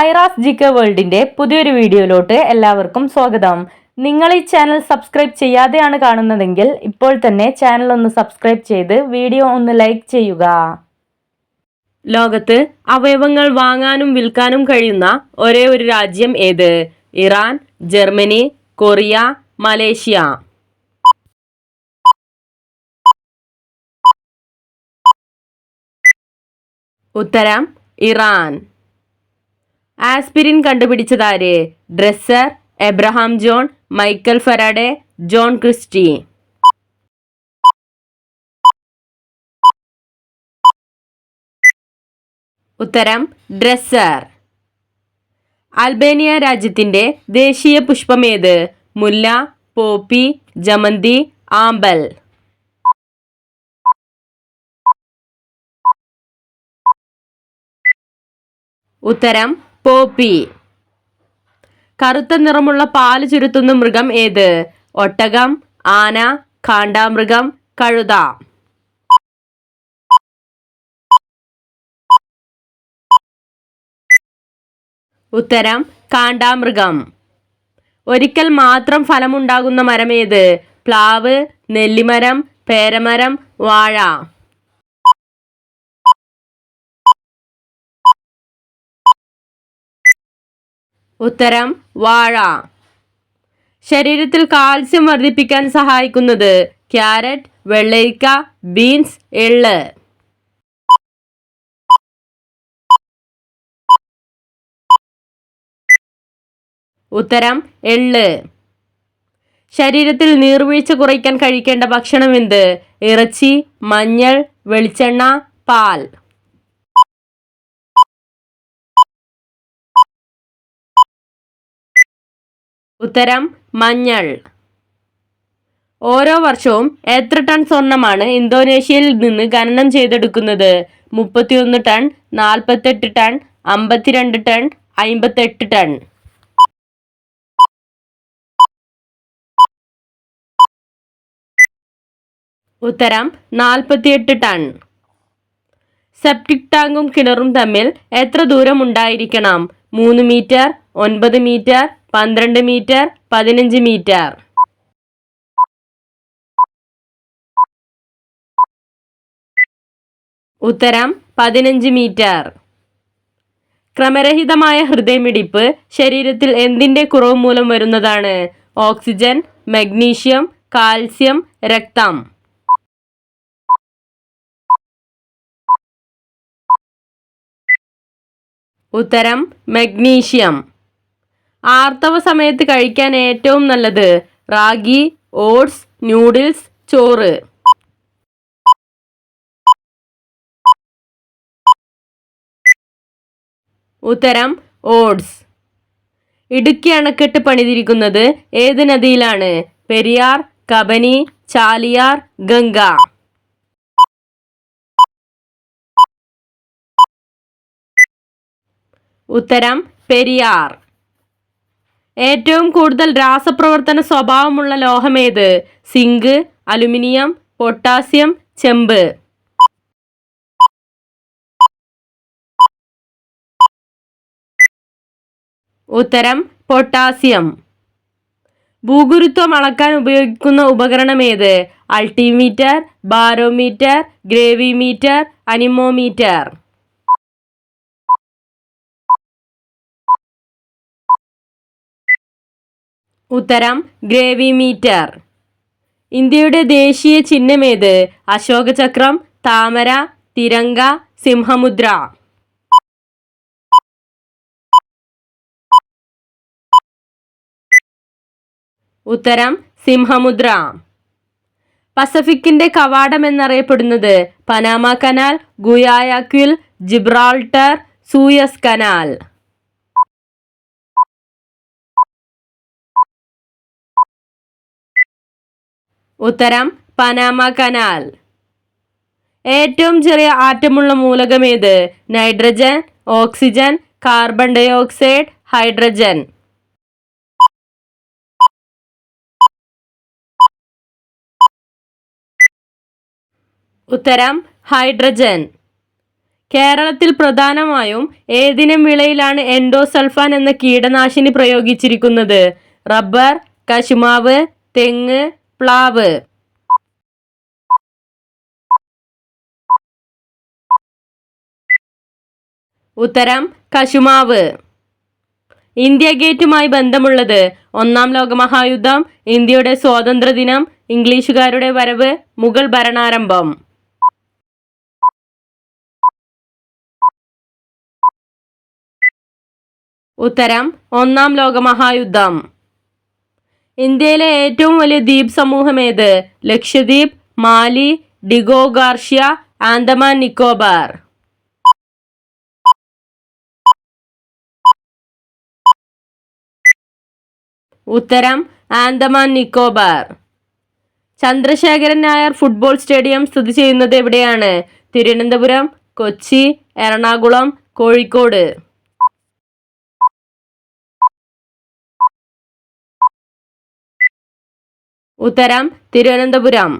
ഐറാസ് ജിക്ക വേൾഡിന്റെ പുതിയൊരു വീഡിയോയിലോട്ട് എല്ലാവർക്കും സ്വാഗതം. നിങ്ങൾ ഈ ചാനൽ സബ്സ്ക്രൈബ് ചെയ്യാതെയാണ് കാണുന്നതെങ്കിൽ ഇപ്പോൾ തന്നെ ചാനൽ ഒന്ന് സബ്സ്ക്രൈബ് ചെയ്ത് വീഡിയോ ഒന്ന് ലൈക്ക് ചെയ്യുക. ലോകത്ത് അവയവങ്ങൾ വാങ്ങാനും വിൽക്കാനും കഴിയുന്ന ഒരേ ഒരു രാജ്യം ഏത്? Iran Germany Korea Malaysia. ഉത്തരം Iran. Aspirin കണ്ടുപിടിച്ചതാര്? Dresser Abraham John Michael Faraday John Christie. ഉത്തരം ഡ്രസ്സർ. അൽബേനിയ രാജ്യത്തിന്റെ ദേശീയ പുഷ്പം പുഷ്പമേത്? മുല്ല പോപ്പി ജമന്തി ആമ്പൽ. ഉത്തരം പോപ്പി. കറുത്ത നിറമുള്ള പാൽ ചുരുത്തുന്ന മൃഗം ഏത്? ഒട്ടകം ആന കാണ്ടാമൃഗം കഴുത. ഉത്തരം കാണ്ടാമൃഗം. ഒരിക്കൽ മാത്രം ഫലമുണ്ടാകുന്ന മരം ഏത്? പ്ലാവ് നെല്ലിമരം പേരമരം വാഴ. ഉത്തരം വാഴ. ശരീരത്തിൽ കാൽസ്യം വർദ്ധിപ്പിക്കാൻ സഹായിക്കുന്നത് ക്യാരറ്റ് വെള്ളരിക്ക ബീൻസ് എള്ള്. ഉത്തരം എള്ള്. ശരീരത്തിൽ നീർവീഴ്ച കുറയ്ക്കാൻ കഴിക്കേണ്ട ഭക്ഷണം എന്ത്? ഇറച്ചി മഞ്ഞൾ വെളിച്ചെണ്ണ പാൽ. ഉത്തരം മഞ്ഞൾ. ഓരോ വർഷവും എത്ര ടൺ സ്വർണമാണ് ഇന്തോനേഷ്യയിൽ നിന്ന് ഖനനം ചെയ്തെടുക്കുന്നത്? മുപ്പത്തിയൊന്ന് ടൺ നാൽപ്പത്തെട്ട് ടൺ അമ്പത്തിരണ്ട് ടൺ അമ്പത്തെട്ട് ടൺ. ഉത്തരം നാൽപ്പത്തിയെട്ട് ടൺ. സെപ്റ്റിക് ടാങ്കും കിണറും തമ്മിൽ എത്ര ദൂരം ഉണ്ടായിരിക്കണം? മൂന്ന് മീറ്റർ ഒൻപത് മീറ്റർ പന്ത്രണ്ട് മീറ്റർ പതിനഞ്ച് മീറ്റർ. ഉത്തരം പതിനഞ്ച് മീറ്റർ. ക്രമരഹിതമായ ഹൃദയമിടിപ്പ് ശരീരത്തിൽ എന്തിന്റെ കുറവ് മൂലം വരുന്നതാണ്? ഓക്സിജൻ മഗ്നീഷ്യം കാൽസ്യം രക്തം. ഉത്തരം മഗ്നീഷ്യം. ആർത്തവ സമയത്ത് കഴിക്കാൻ ഏറ്റവും നല്ലത് റാഗി ഓട്സ് ന്യൂഡിൽസ് ചോറ്. ഉത്തരം ഓട്സ്. ഇടുക്കി അണക്കെട്ട് പണിതിരിക്കുന്നത് ഏത് നദിയിലാണ്? പെരിയാർ കബനി ചാലിയാർ ഗംഗ. ഉത്തരം പെരിയാർ. ഏറ്റവും കൂടുതൽ രാസപ്രവർത്തന സ്വഭാവമുള്ള ലോഹമേത്? സിങ്ക് അലുമിനിയം പൊട്ടാസ്യം ചെമ്പ്. ഉത്തരം പൊട്ടാസ്യം. ഭൂഗുരുത്വം അളക്കാൻ ഉപയോഗിക്കുന്ന ഉപകരണം ഏത് അൾട്ടിമീറ്റർ ബാരോമീറ്റർ ഗ്രേവിമീറ്റർ അനിമോമീറ്റർ. ഉത്തരം ഗ്രേവി മീറ്റർ. ഇന്ത്യയുടെ ദേശീയ ചിഹ്നമേത്? അശോകചക്രം താമര തിരങ്ക സിംഹമുദ്ര. ഉത്തരം സിംഹമുദ്ര. പസഫിക്കിന്റെ കവാടം എന്നറിയപ്പെടുന്നത് Panama canal Guayaquil Gibraltar Suez canal. ഉത്തരം പനാമ കനാൽ. ഏറ്റവും ചെറിയ ആറ്റമുള്ള മൂലകം ഏത്? Nitrogen oxygen carbon dioxide hydrogen. ഉത്തരം ഹൈഡ്രജൻ. കേരളത്തിൽ പ്രധാനമായും ഏതിനം വിളയിലാണ് എൻഡോസൾഫാൻ എന്ന കീടനാശിനി പ്രയോഗിച്ചിരിക്കുന്നത്? റബ്ബർ കശുമാവ് തെങ്ങ് പ്ലാവ്. ഉത്തരം കശുമാവ്. ഇന്ത്യ ഗേറ്റുമായി ബന്ധമുള്ളത് ഒന്നാം ലോകമഹായുദ്ധം ഇന്ത്യയുടെ സ്വാതന്ത്ര്യദിനം ഇംഗ്ലീഷുകാരുടെ വരവ് മുഗൾ ഭരണാരംഭം. ഉത്തരം ഒന്നാം ലോകമഹായുദ്ധം. ഇന്ത്യയിലെ ഏറ്റവും വലിയ ദ്വീപ് സമൂഹം ഏത്? Lakshadweep Mali Diego Garcia Andaman Nicobar. ഉത്തരം ആൻഡമാൻ നിക്കോബാർ. ചന്ദ്രശേഖരൻ നായർ ഫുട്ബോൾ സ്റ്റേഡിയം സ്ഥിതി ചെയ്യുന്നത് എവിടെയാണ്? തിരുവനന്തപുരം കൊച്ചി എറണാകുളം കോഴിക്കോട്. ഉത്തരം തിരുവനന്തപുരം.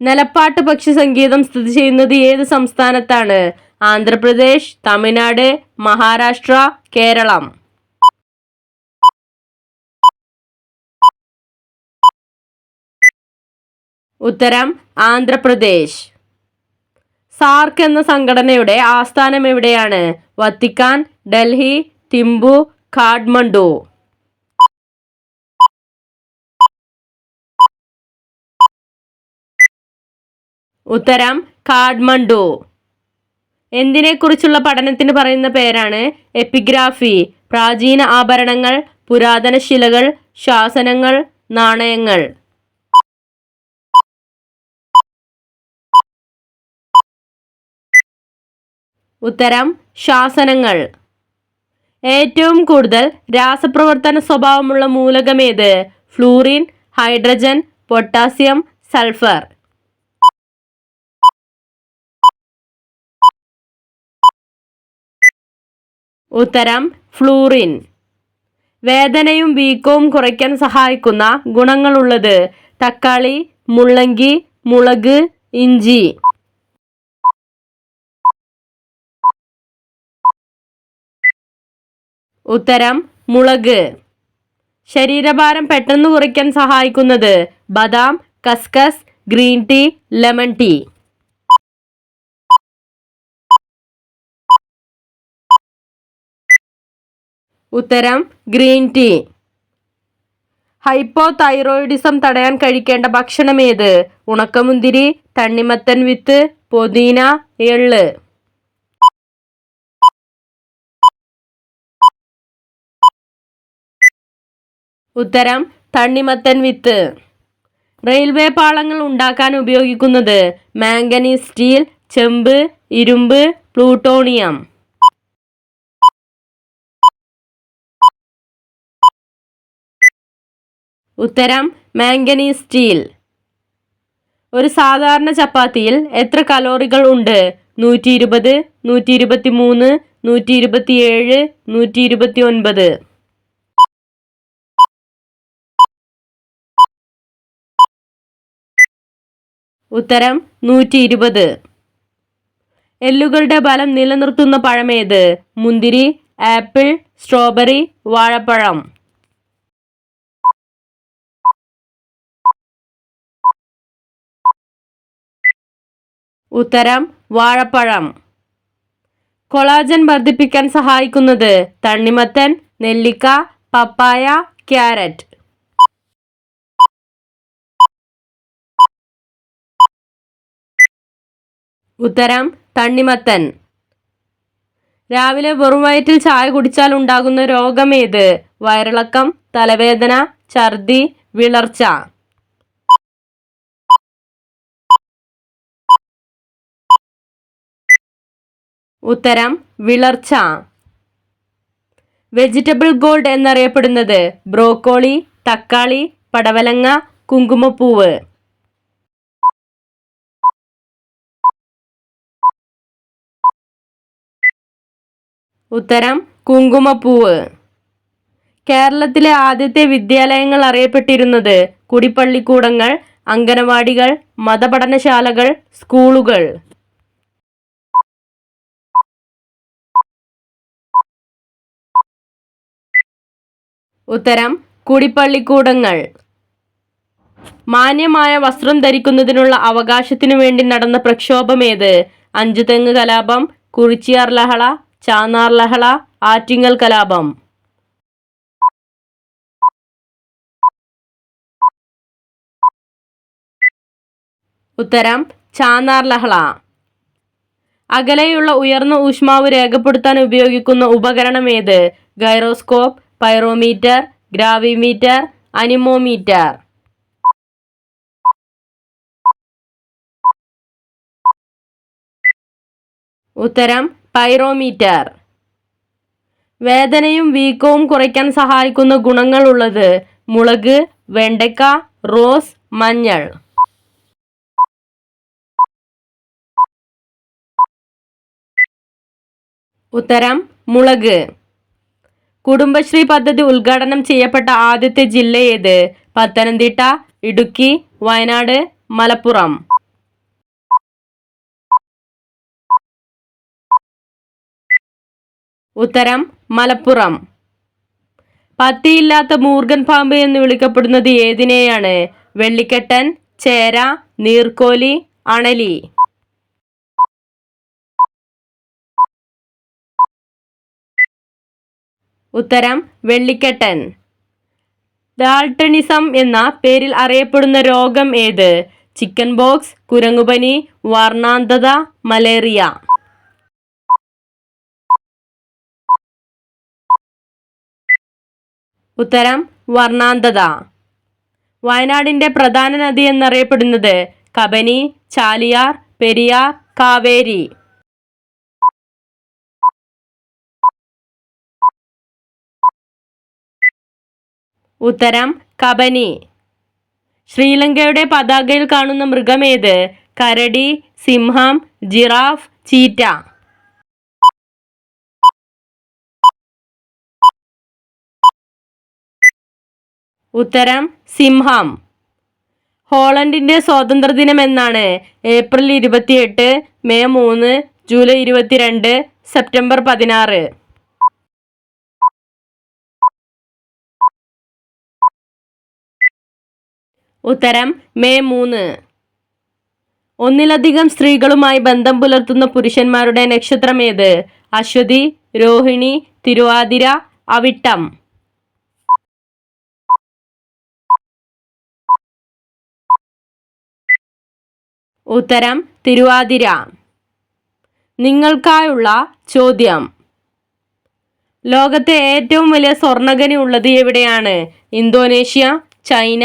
നിലപ്പാട്ട് പക്ഷി സംഗീതം സ്ഥിതി ചെയ്യുന്നത് ഏത് സംസ്ഥാനത്താണ്? ആന്ധ്രാപ്രദേശ് തമിഴ്നാട് മഹാരാഷ്ട്ര കേരളം. ഉത്തരം ആന്ധ്രാപ്രദേശ്. സാർക്ക് എന്ന സംഘടനയുടെ ആസ്ഥാനം എവിടെയാണ്? വത്തിക്കാൻ ഡൽഹി തിമ്പു കാഠ്മണ്ഡു. ഉത്തരം കാഠ്മണ്ഡു. എന്തിനെക്കുറിച്ചുള്ള പഠനത്തിന് പറയുന്ന പേരാണ് എപ്പിഗ്രാഫി. പ്രാചീന ആഭരണങ്ങൾ പുരാതന ശിലകൾ ശാസനങ്ങൾ നാണയങ്ങൾ. ഉത്തരം ശാസനങ്ങൾ. ഏറ്റവും കൂടുതൽ രാസപ്രവർത്തന സ്വഭാവമുള്ള മൂലകമേത്? Fluorine hydrogen potassium sulphur. ഉത്തരം ഫ്ലൂറിൻ. വേദനയും വീക്കവും കുറയ്ക്കാൻ സഹായിക്കുന്ന ഗുണങ്ങളുള്ളത് തക്കാളി മുള്ളങ്കി മുളക് ഇഞ്ചി. ഉത്തരം മുളക്. ശരീരഭാരം പെട്ടെന്ന് കുറയ്ക്കാൻ സഹായിക്കുന്നത് ബദാം കസ്കസ് ഗ്രീൻ ടീ ലെമൺ ടീ. ഉത്തരം ഗ്രീൻ ടീ. ഹൈപ്പോ തൈറോയിഡിസം തടയാൻ കഴിക്കേണ്ട ഭക്ഷണം ഏത് ഉണക്കമുന്തിരി തണ്ണിമത്തൻ വിത്ത് പൊതീന എള്ള്. ഉത്തരം തണ്ണിമത്തൻ വിത്ത്. റെയിൽവേ പാളങ്ങൾ ഉണ്ടാക്കാൻ ഉപയോഗിക്കുന്നത് മാംഗനീസ് സ്റ്റീൽ ചെമ്പ് ഇരുമ്പ് പ്ലൂട്ടോണിയം. ഉത്തരം മാംഗനീസ് സ്റ്റീൽ. ഒരു സാധാരണ ചപ്പാത്തിയിൽ എത്ര കലോറികൾ ഉണ്ട്? നൂറ്റി ഇരുപത് നൂറ്റി ഇരുപത്തി മൂന്ന് നൂറ്റി ഇരുപത്തി ഏഴ് നൂറ്റി ഇരുപത്തി ഒൻപത് ഉത്തരം നൂറ്റി ഇരുപത് എല്ലുകളുടെ ബലം നിലനിർത്തുന്ന പഴമേത്? മുന്തിരി ആപ്പിൾ സ്ട്രോബെറി വാഴപ്പഴം. ഉത്തരം വാഴപ്പഴം. കൊളാജൻ വർദ്ധിപ്പിക്കാൻ സഹായിക്കുന്നത് തണ്ണിമത്തൻ നെല്ലിക്ക പപ്പായ ക്യാരറ്റ്. ഉത്തരം തണ്ണിമത്തൻ. രാവിലെ വെറും വയറ്റിൽ ചായ കുടിച്ചാൽ ഉണ്ടാകുന്ന രോഗമേത് വയറിളക്കം തലവേദന ഛർദി വിളർച്ച. ഉത്തരം വിളർച്ച. വെജിറ്റബിൾ ഗോൾഡ് എന്നറിയപ്പെടുന്നത് ബ്രോക്കോളി തക്കാളി പടവലങ്ങ കുങ്കുമപ്പൂവ്. ഉത്തരം കുങ്കുമപ്പൂവ്. കേരളത്തിലെ ആദ്യത്തെ വിദ്യാലയങ്ങൾ അറിയപ്പെട്ടിരുന്നത് കുടിപ്പള്ളിക്കൂടങ്ങൾ അംഗനവാടികൾ മതപഠനശാലകൾ സ്കൂളുകൾ. ഉത്തരം കുടിപ്പള്ളിക്കൂടങ്ങൾ. മാന്യമായ വസ്ത്രം ധരിക്കുന്നതിനുള്ള അവകാശത്തിനു വേണ്ടി നടന്ന പ്രക്ഷോഭം പ്രക്ഷോഭമേത് അഞ്ചുതെങ്ങ് കലാപം കുറിച്ചിയാർ ലഹള ചാന്നാർ ലഹള ആറ്റിങ്ങൽ കലാപം. ഉത്തരം ചാന്നാർ ലഹള. അകലെയുള്ള ഉയർന്ന ഊഷ്മാവ് രേഖപ്പെടുത്താൻ ഉപയോഗിക്കുന്ന ഉപകരണം ഏത്? Gyroscope pyrometer gravimeter anemometer. ഉത്തരം പൈറോമീറ്റർ. വേദനയും വീക്കവും കുറയ്ക്കാൻ സഹായിക്കുന്ന ഗുണങ്ങളുള്ളത് മുളക് വെണ്ടയ്ക്ക റോസ് മഞ്ഞൾ. ഉത്തരം മുളക്. കുടുംബശ്രീ പദ്ധതി ഉദ്ഘാടനം ചെയ്യപ്പെട്ട ആദ്യത്തെ ജില്ല ഏത്? പത്തനംതിട്ട ഇടുക്കി വയനാട് മലപ്പുറം. ഉത്തരം മലപ്പുറം. പത്തിയില്ലാത്ത മൂർഗൻ പാമ്പ് എന്ന് വിളിക്കപ്പെടുന്നത് ഏതിനെയാണ്? വെള്ളിക്കെട്ടൻ ചേര നീർക്കോലി അണലി. ഉത്തരം വെള്ളിക്കെട്ടൻ. ഡാൾട്ടണിസം എന്ന പേരിൽ അറിയപ്പെടുന്ന രോഗം ഏത്? ചിക്കൻ ബോക്സ് കുരങ്ങുപനി വർണാന്തത മലേറിയ. ഉത്തരം വർണാന്തത. വയനാടിന്റെ പ്രധാന നദി എന്നറിയപ്പെടുന്നത് കബനി ചാലിയാർ പെരിയാർ കാവേരി. ഉത്തരം കബനി. ശ്രീലങ്കയുടെ പതാകയിൽ കാണുന്ന മൃഗം ഏത്? കരടി സിംഹം ജിറാഫ് ചീറ്റ. ഉത്തരം സിംഹം. ഹോളണ്ടിന്റെ സ്വാതന്ത്ര്യദിനം എന്നാണ് ഏപ്രിൽ ഇരുപത്തിയെട്ട് മെയ് മൂന്ന് ജൂലൈ ഇരുപത്തിരണ്ട് സെപ്റ്റംബർ പതിനാറ്. ഉത്തരം മെയ് മൂന്ന്. ഒന്നിലധികം സ്ത്രീകളുമായി ബന്ധം പുലർത്തുന്ന പുരുഷന്മാരുടെ നക്ഷത്രം ഏത്? അശ്വതി രോഹിണി തിരുവാതിര അവിട്ടം. ഉത്തരം തിരുവാതിര. നിങ്ങൾക്കായുള്ള ചോദ്യം. ലോകത്തെ ഏറ്റവും വലിയ സ്വർണഖനി ഉള്ളത് എവിടെയാണ്? Indonesia China